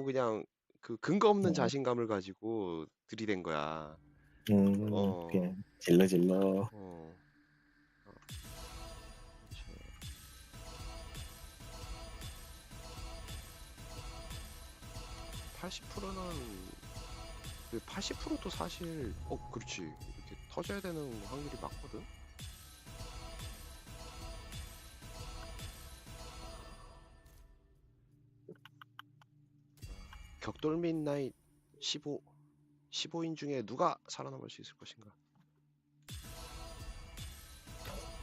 하고 그냥 그 근거 없는 음. 자신감을 가지고 들이댄 거야. 음, 어. 그냥 질러 질러. 어. 어. 그치. 80%는 80%도 사실 어 그렇지 이렇게 터져야 되는 확률이 맞거든. 격돌 midnight 15 15인 중에 누가 살아남을 수 있을 것인가?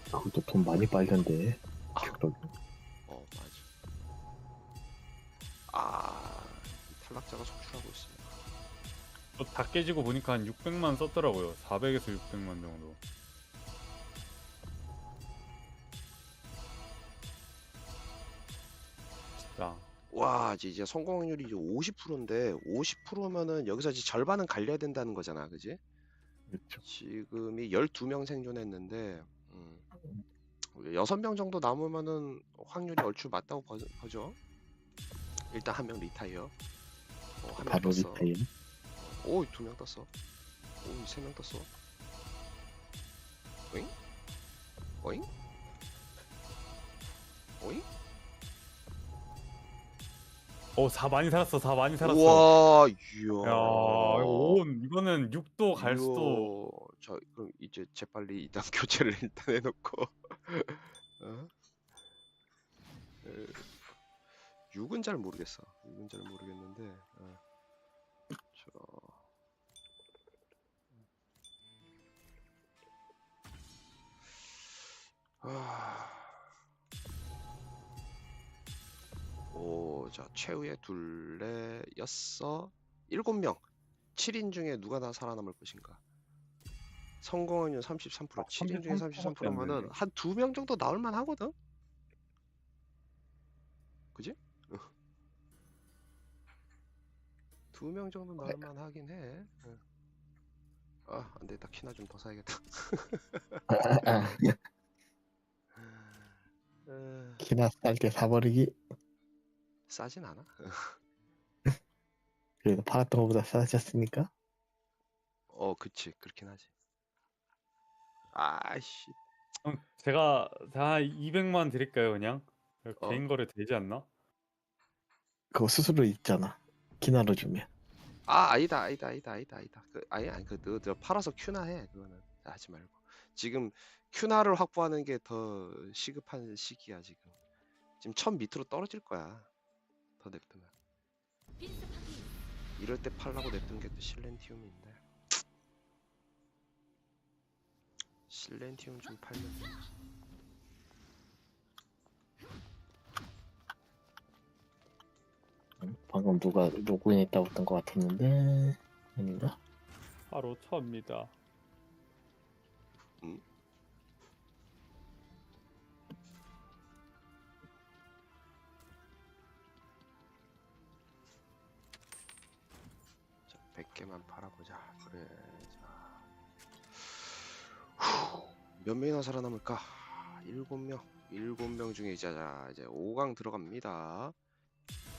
그것도 돈 많이 빨던데. 아. 격돌. 어 맞아. 아 탈락자가 속출하고 있습니다. 어, 다 깨지고 보니까 한 600만 썼더라고요. 400에서 600만 정도. 와 이제 이제 성공 확률이 이제 50%인데 50%면은 여기서 이제 절반은 갈려야 된다는 거잖아, 그지? 그렇죠. 지금이 12명 생존했는데 음, 6명 정도 남으면은 확률이 얼추 맞다고 보, 보죠. 일단 한 명 리타이어. 어, 한명 바로 떴어. 리타임. 오, 두명 떴어. 오, 세명 떴어. 오잉? 오잉? 오잉? 어, 4 많이 살았어. 4 많이 살았어. 우와, 야, 이야. 이거 온 이거는 6도 갈 수도. 이야, 자, 그럼 이제 재빨리 일단 교체를 일단 해놓고. 어? 6은 잘 모르겠어. 6은 잘 모르겠는데. 어. 저... 아... 자, 최후의 둘레, 여섯, 일곱 명. 7인 중에 누가 다 살아남을 것인가? 성공 확률 33%, 아, 7인 중에 33% 33%면은 였네. 한두 명 정도 나올 만 하거든? 그지? 두 명 정도 나올 만 하긴 해. 어. 아, 안 되겠다. 키나 좀 더 사야겠다. 아, 키나 쌀 때 사버리기. 싸진 않아. 그래도 팔았던 것보다 싸졌으니까. 어, 그치. 그렇긴 하지. 아이씨. 어, 제가 다 200만 드릴까요, 그냥? 어. 개인 거래 되지 않나? 그거 스스로 있잖아. 키나로 주면. 아, 아니다, 아니다, 아니다, 아니다, 아니다. 그, 아니, 아니, 그, 너, 너 팔아서 큐나 해. 그거는 하지 말고. 지금 큐나를 확보하는 게 더 시급한 시기야, 지금. 지금 천 밑으로 떨어질 거야. 더 냅두면. 이럴 때 팔라고 냅둔 게 또 실렌티움인데. 실렌티움 좀 팔면. 응? 방금 누가 로그인 했다고 했던 것 같았는데 아닌가? 바로 처입니다. 자, 개만 팔아보자. 그래. 자. 후, 몇 명이나 살아남을까? 7명. 7명 중에 이제 자, 이제 5강 들어갑니다.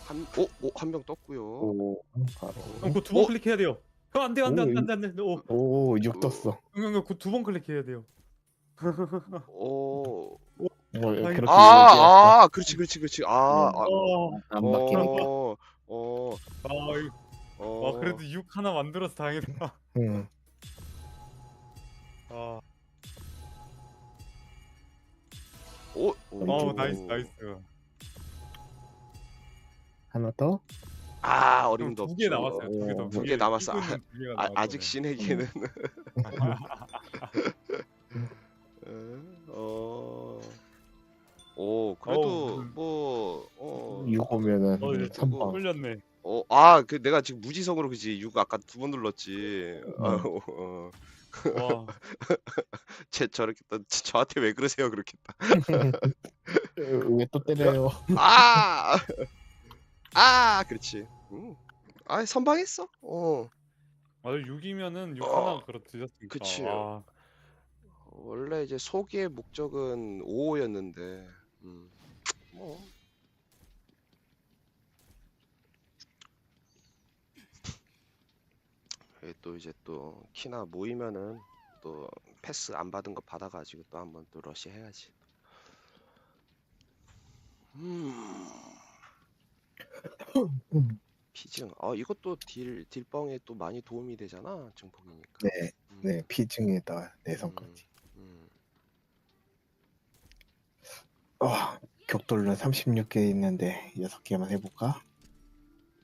한, 오, 오, 한 명 떴고요. 오 바로 형, 그거 두번 어? 클릭해야 돼요. 형, 안 돼요, 안 돼, 안 돼, 오, 안 돼, 안 돼. 오, 오 6 떴어. 형, 형, 그거 두번 클릭해야 돼요. 오. 뭐 아이, 그렇게 아. 아, 그렇지, 그렇지, 그렇지. 아, 아, 어, 안 바뀌는 거. 어, 어, 아, 어. 아, 그래도 6 하나 만들어서 다행이다. 응. 아, 오, 오, 어, 오. 나이스, 나이스. 하나 더. 아, 어림도 없죠. 두개 남았어요. 두개 더. 오, 두개 남았어. 이거는 두 개가 아, 남았거든요. 아직 신에게는 어, 오 그래도 어우, 음. 뭐 어, 6 오면은 어, 이제 선방. 뚫렸네. 어, 아, 그 내가 지금 무지성으로 그지 6 아까 두 번 눌렀지. 음. 어, 와, 쟤 저렇게 또 저한테 왜 그러세요 그렇겠다. 왜또 때려요? 아, 아, 그렇지. 음. 아, 선방했어. 어, 아, 6이면은 6 어, 하나 그렇 드셨으니까. 그치. 아, 원래 이제 소기의 목적은 5호였는데, 음, 뭐 또 이제 또 키나 모이면은 또 패스 안 받은 거 받아가지고 또 한번 또 러시 해야지. 음. 음. 피증. 어 이것도 딜 딜뻥에 또 많이 도움이 되잖아. 증폭이니까. 네, 음, 네, 피증에다 내성까지. 음. 아, 격돌로 36개 있는데 6개만 해볼까?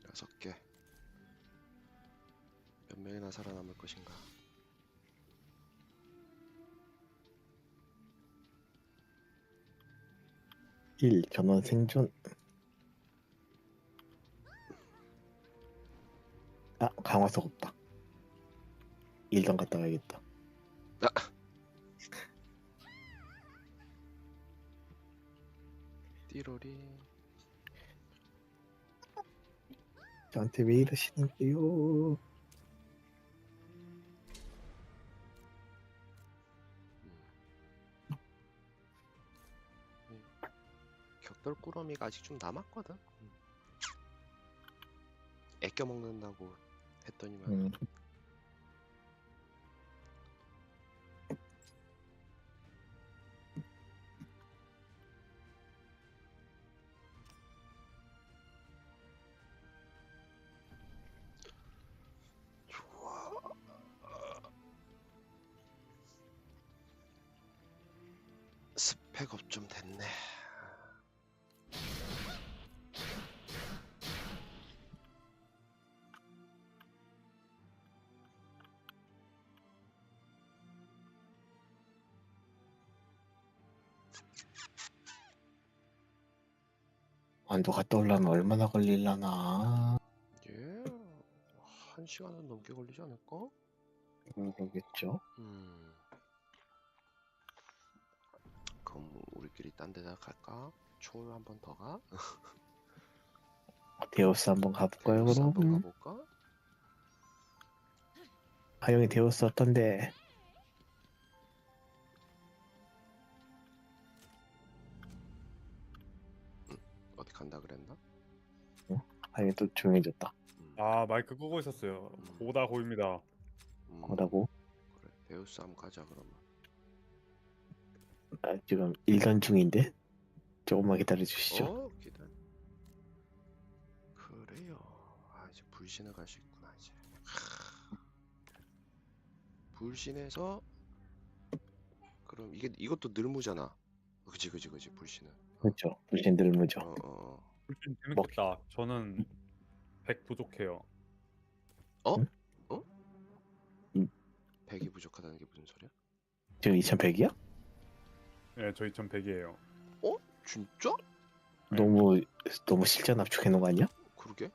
여섯 개. 몇 명이나 살아남을 것인가? 일 전원 생존. 아, 강화석 없다. 일단 갔다 가야겠다. 띠로리. 저한테 왜 이러시는 거요? 꾸러미가 아직 좀 남았거든. 음. 애껴 먹는다고 했더니만 음, 좋아. 스펙업 좀 됐네. 안도 갔다 올라면 얼마나 걸릴라나? 예, 한 시간은 넘게 걸리지 않을까? 모르겠죠. 음. 그럼 우리끼리 딴 데다 갈까? 초를 한번 더 가? 데우스 한번 가볼까요, 그럼? 한번 가볼까? 하영이 데우스 어떤데? 간다 그랬나? 하영이 또 조용해졌다. 음. 아 마이크 끄고 있었어요. 음. 오다 고입니다. 음, 뭐라고? 그래, 데우스 한번 가자 그러면. 아, 지금 일단 중인데? 조금만 기다려 주시죠. 어, 기다려. 그래요. 아 이제 불신을 갈 수 있구나 이제. 하. 불신에서 그럼 이게 이것도 늘무잖아. 그지 그지 그지 불신은. 어, 그렇죠. 불신 들 무죠. 어, 어. 불신 재밌겠다. 저는 100 부족해요. 백이 부족하다는 게 무슨 소리야? 지금 2100이야? 네, 저 2100이에요. 진짜? 너무 너무 실전 압축해 놓은 거 아니야? 그러게.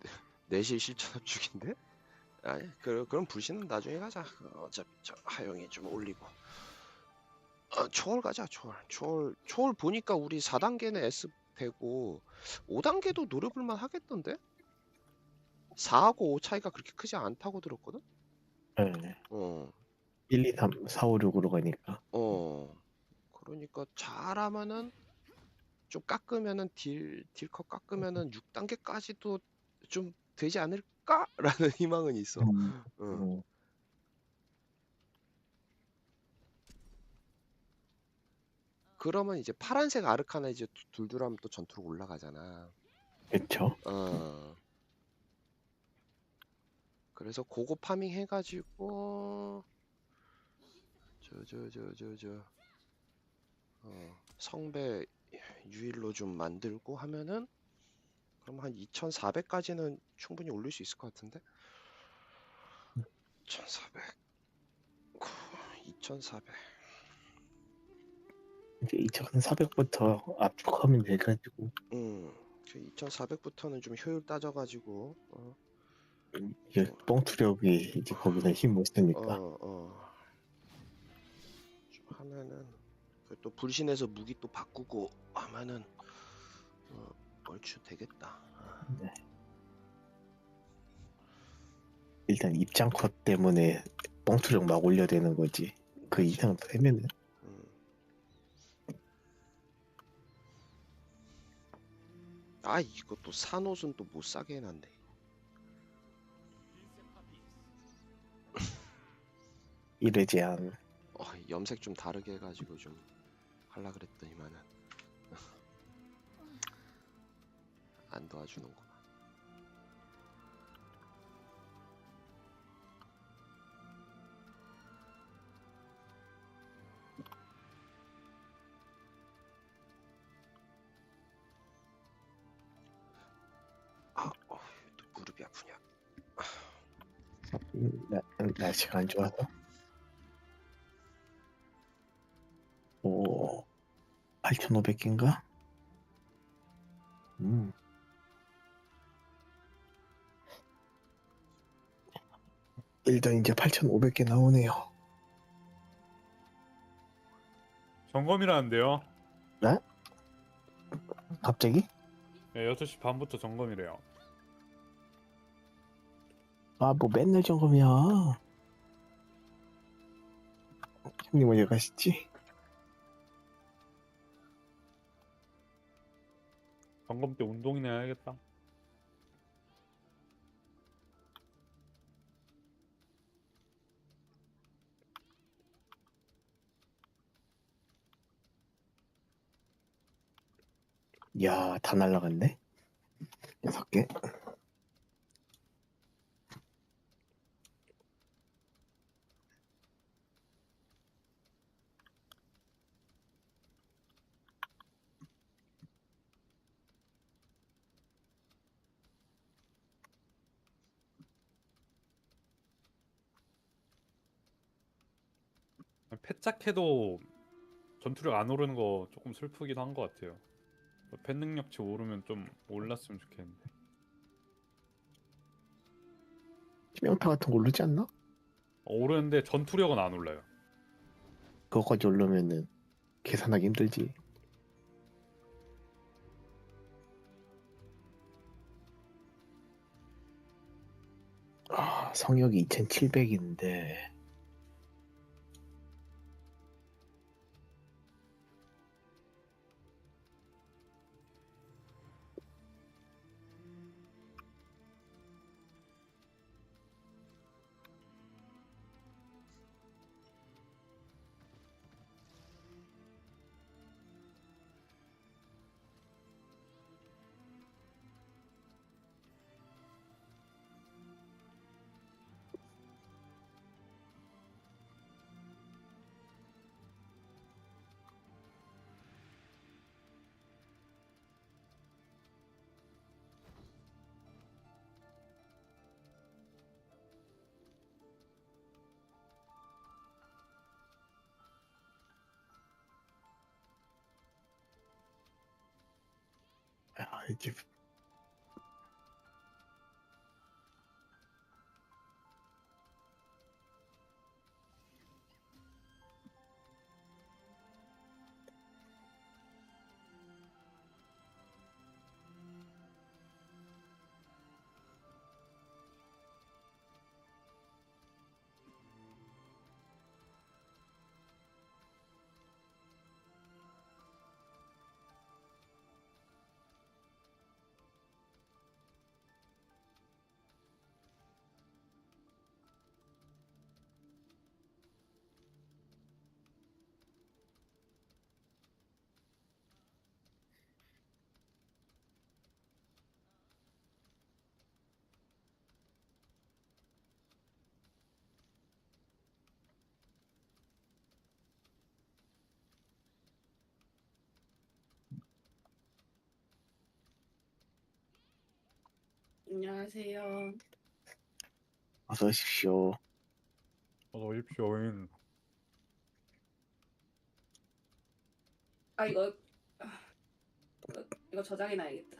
내실 실천 합죽인데? 아니, 그, 그럼 불신은 나중에 가자. 그 어차피 저 하영이 좀 올리고. 아, 초월 가자, 초월. 초월, 초월 보니까 우리 4단계는 S 되고 5단계도 노려볼만 하겠던데? 4하고 5 차이가 그렇게 크지 않다고 들었거든? 네. 어, 1, 2, 3, 4, 5, 6으로 가니까. 어. 그러니까 잘하면은 좀 깎으면은 딜, 딜컷 깎으면은 6단계까지도 좀 되지 않을까라는 희망은 있어. 음, 응. 음, 그러면 이제 파란색 아르카나 이제 두- 둘둘하면 또 전투로 올라가잖아. 그쵸. 어. 그래서 고거 파밍 해가지고 저 저 저 저저 어, 성배 유일로 좀 만들고 하면은 그럼 한 2,400까지는 충분히 올릴 수 있을 것 같은데 1,400 2,400 이제 2400부터 압축하면 돼가지고 음, 그 2,400부터는 좀 효율 따져가지고 어, 이게 뻥투력이 이제 거기서 힘못 쓰니까 어, 어. 좀 하면은 그또 불신에서 무기 또 바꾸고 하면은 어, 얼추 되겠다. 어. 일단 입장 컷 때문에 뻥투력 막 올려야 되는 거지. 그 이상 되면은 아 이것도 산 옷은 또 못 사게 해놨네. 이르지 않 어, 염색 좀 다르게 해가지고 좀 할라 그랬더니만은. 안 도와주는구나. 나, 날씨가 안 좋아서. 오, 8,500개인가? 음, 일단 이제 8,500개 나오네요. 점검이라는데요. 갑자기? 네, 6시 반부터 점검이래요. 아, 뭐 맨날 점검이야. 형님 어디 가시지? 점검 때 운동이나 해야겠다. 이야, 다 날라갔네. 여섯 개. 패짝해도 전투력 안 오르는 거 조금 슬프기도 한것 같아요. 팬 능력치 오르면 좀 올랐으면 좋겠는데. 치명타 같은 거 오르지 않나? 어, 오르는데 전투력은 안 올라요. 그거까지 오르면은 계산하기 힘들지. 아, 성역이 2700인데. 아, 안녕하세요. 어서 오십시오. 어서 오십시오. 인. 아 이거 아, 이거, 이거 저장해 놔야겠다.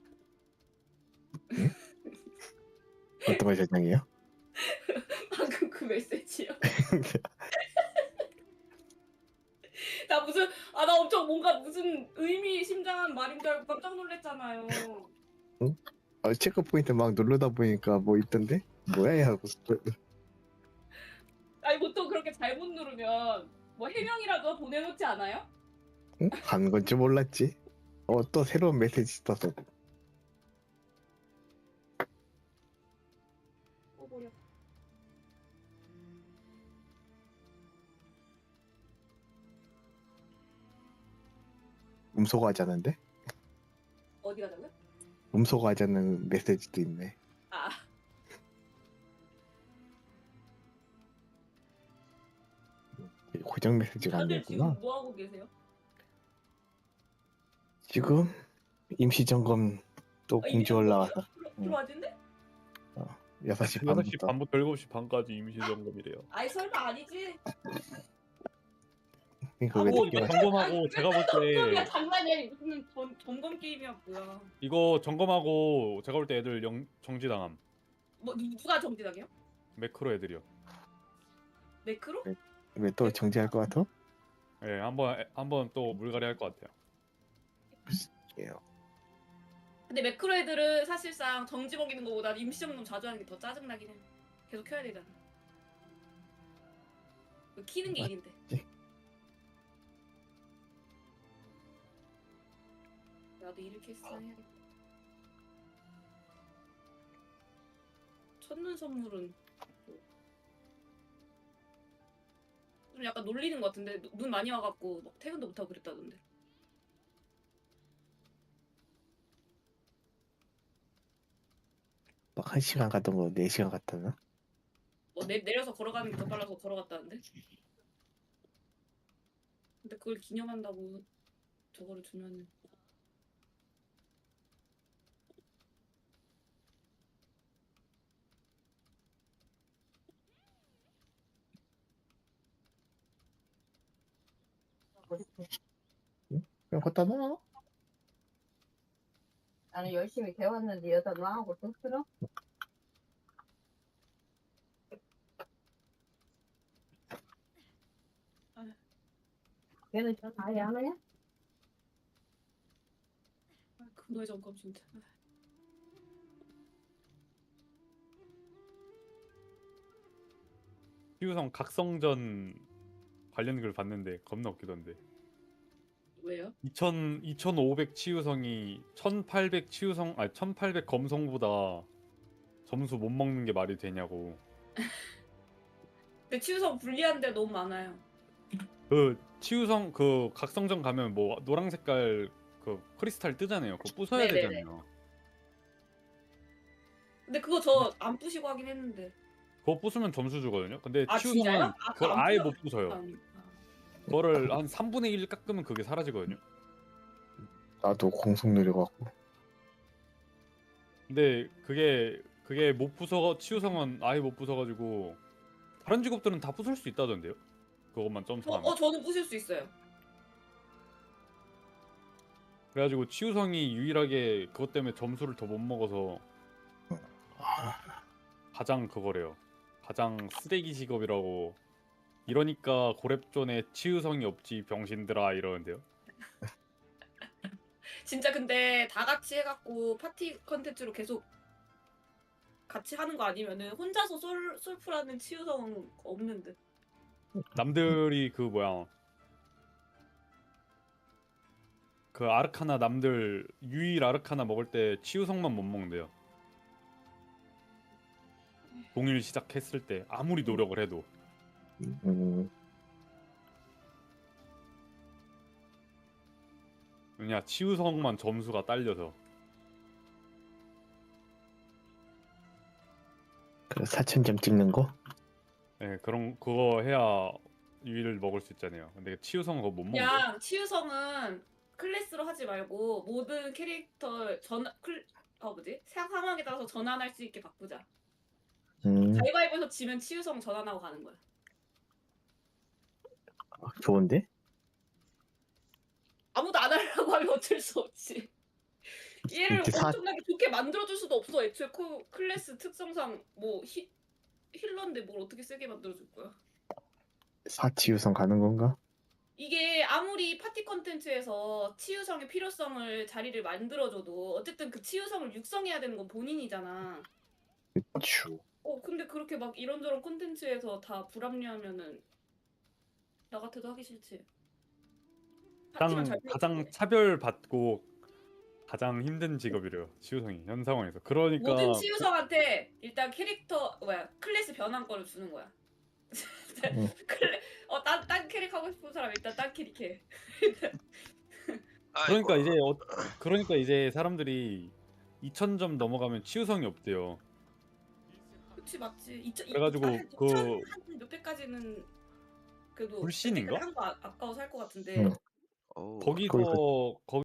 어떤 걸 저장해요? 방금 그 메시지요. 나 무슨 아 나 엄청 뭔가 무슨 의미심장한 말인 줄 알고 깜짝 놀랐잖아요. 아, 체크포인트 막 누르다 보니까 뭐 있던데? 뭐야 얘 하고 아니 보통 그렇게 잘못 누르면 뭐 해명이라도 보내놓지 않아요? 응? 간 건지 몰랐지 어 또 새로운 메시지 떠서 음소거 하지 않는데, 어디 가자고요? 음소거 하자는 메시지도 있네. 아 고정 메시지가 다들 아니었구나. 지금 뭐 하고 계세요? 지금 임시 점검 또 아, 공지 이게 올라와서 들어와진데? 6시 6시 반부터 반부터 7시 반까지 임시 점검이래요. 아이 설마 아니지? 그러니까 아, 왜 뭐, 이거 점검하고 제가 볼 점검이야 때 장난이야 무슨 점, 점검 게임이야 뭐야? 이거 점검하고 제가 볼 때 애들 영, 정지당함. 뭐 누- 누가 정지당해요? 매크로 애들이요. 매크로? 왜또 정지할 것 같아? 예, 한번 한번 또 물갈이 할 것 같아요. 예. 근데 매크로 애들은 사실상 정지 먹이는 것보다 임시 점검 자주 하는 게 더 짜증 나긴 해. 계속 켜야 되잖아. 그 키는 게 맞지. 일인데. 나도 이렇게 했어 해야겠다. 첫눈 선물은 뭐. 좀 약간 놀리는 것 같은데 눈- 눈 많이 와갖고 막 퇴근도 못하고 그랬다던데. 막 1시간 갔던 거 4시간 갔다나? 뭐 내, 내려서 걸어가는 게 더 빨라서 걸어갔다는데? 근데 그걸 기념한다고 저거를 주면은 그냥 갖다 놔. 나는 열심히 배웠는데 여자 나하고 좀 싫어? 걔는 저 아예 안 하냐? 아, 근호의 점검 진짜 희우성 각성전 관련 글 봤는데 겁나 웃기던데. 왜요? 2000 2500 치유성이 1800 치유성 아니 1800 검성보다 점수 못 먹는 게 말이 되냐고. 근데 치유성 불리한 데 너무 많아요 그 치유성 그 각성전 가면 뭐 노랑 색깔 그 크리스탈 뜨잖아요. 그거 부숴야 네네네. 되잖아요. 근데 그거 저 안 부시고 하긴 했는데 그거 부수면 점수 주거든요. 근데 아? 치유성은 아, 그걸 안 아예 부숴- 못 부숴요. 그거를 한 3분의 1 깎으면 그게 사라지거든요. 나도 공속 느려갖고. 근데 그게 그게 못 부숴 치유성은 아예 못 부숴가지고 다른 직업들은 다 부술 수 있다던데요. 그것만 저, 점수하면. 어 저는 부실 수 있어요 그래가지고 치유성이 유일하게 그것 때문에 점수를 더 못 먹어서 가장 그거래요. 가장 쓰레기 직업이라고. 이러니까 고렙존에 치유성이 없지 병신들아 이러는데요. 진짜 근데 다 같이 해갖고 파티 컨텐츠로 계속 같이 하는 거 아니면은 혼자서 솔, 솔프라는 치유성은 없는 듯 남들이 그 뭐야 그 아르카나 남들 유일 아르카나 먹을 때 치유성만 못 먹는데요. 동일 시작했을 때 아무리 노력을 해도 음, 왜냐 치유성만 점수가 딸려서 그 4천점 찍는 거? 네, 그런 그거 해야 유일을 먹을 수 있잖아요. 근데 치유성 그거 못 먹는데. 그냥 치유성은 클래스로 하지 말고 모든 캐릭터 전 클, 어 뭐지 상- 상황에 따라서 전환할 수 있게 바꾸자 음, 가위바위보에서 지면 치유성 전환하고 가는 거야 좋은데? 아무도 안 하려고 하면 어쩔 수 없지 얘를 이렇게 사- 엄청나게 좋게 만들어줄 수도 없어 애초에 코, 클래스 특성상 뭐 히, 힐러인데 뭘 어떻게 세게 만들어줄 거야 4치유성 가는 건가? 이게 아무리 파티 컨텐츠에서 치유성의 필요성을 자리를 만들어줘도 어쨌든 그 치유성을 육성해야 되는 건 본인이잖아. 그쵸. 어 근데 그렇게 막 이런저런 콘텐츠에서 다 불합리하면은 나 같아도 하기 싫지. 가장 가장 차별받고 가장 힘든 직업이래요. 치유성이 현 상황에서. 그러니까 모든 그 치유성한테 일단 캐릭터 뭐야 클래스 변한 거를 주는 거야. 어. 어. 딴, 딴 캐릭 하고 싶은 사람 일단 딴 캐릭 해. 아, 그러니까 이제 어, 그러니까 이제 사람들이 2천 점 넘어가면 치유성이 없대요. 그렇지 맞지. 2 0 그래가지고 그- 한몇 배까지는 그래도 불신인가? 한거 아, 아까워 살 것 같은데. 응. 어. 거기서 거기-